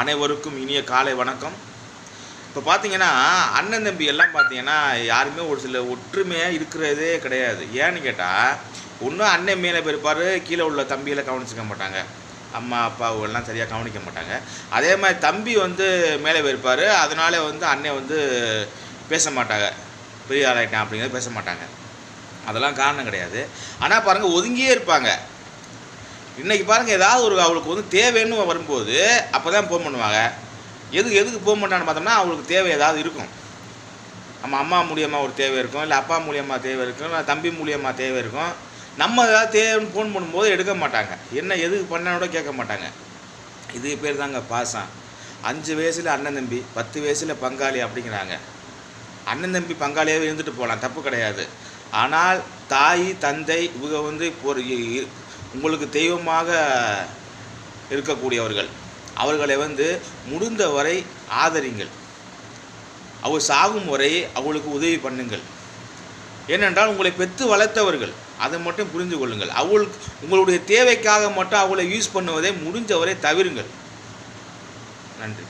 அனைவருக்கும் இனிய காலை வணக்கம். இப்போ பார்த்தீங்கன்னா அண்ணன் தம்பி எல்லாம் பார்த்தீங்கன்னா யாருமே ஒரு சில ஒற்றுமையாக இருக்கிறதே கிடையாது. ஏன்னு கேட்டால் ஒன்றும் அண்ணன் மேலே போயிருப்பார் கீழே உள்ள தம்பிகளை கவனிச்சிக்க மாட்டாங்க. அம்மா அப்பா எல்லாம் சரியாக கவனிக்க மாட்டாங்க. அதே மாதிரி தம்பி வந்து மேலே போயிருப்பார் அதனால வந்து அண்ணன் வந்து பேச மாட்டாங்க. பெரிய ஆளாயிட்டேன் அப்படிங்கிறது பேச மாட்டாங்க. அதெல்லாம் காரணம் கிடையாது. ஆனால் பாருங்கள் ஒதுங்கியே இருப்பாங்க. இன்றைக்கி பாருங்கள் ஏதாவது ஒரு அவளுக்கு வந்து தேவைன்னு வரும்போது அப்போ தான் ஃபோன் பண்ணுவாங்க. எதுக்கு எதுக்கு ஃபோன் பண்ணான்னு பார்த்தோம்னா அவளுக்கு தேவை ஏதாவது இருக்கும். நம்ம அம்மா மூலியமாக ஒரு தேவை இருக்கும் இல்லை அப்பா மூலியமாக தேவை இருக்கும் இல்லை தம்பி மூலியமாக தேவை இருக்கும். நம்ம ஏதாவது தேவைன்னு ஃபோன் பண்ணும்போது எடுக்க மாட்டாங்க. என்ன எதுக்கு பண்ணானோட கூட கேட்க மாட்டாங்க. இது பேர் தாங்க பாசம். அஞ்சு வயசில் அண்ணன் தம்பி பத்து வயசில் பங்காளி அப்படிங்கிறாங்க. அண்ணன் தம்பி பங்காளியாகவே இருந்துட்டு போகலாம் தப்பு கிடையாது. ஆனால் தாய் தந்தை இவங்க வந்து இப்போ ஒரு உங்களுக்கு தெய்வமாக இருக்கக்கூடியவர்கள். அவர்களை வந்து முடிந்த வரை ஆதரிங்கள். அவர் சாகும் வரை அவளுக்கு உதவி பண்ணுங்கள். ஏனென்றால் உங்களை பெற்று வளர்த்தவர்கள். அதை மட்டும் புரிந்து கொள்ளுங்கள். அவளுக்கு உங்களுடைய தேவைக்காக மட்டும் அவளை யூஸ் பண்ணுவதை முடிஞ்சவரை தவிருங்கள். நன்றி.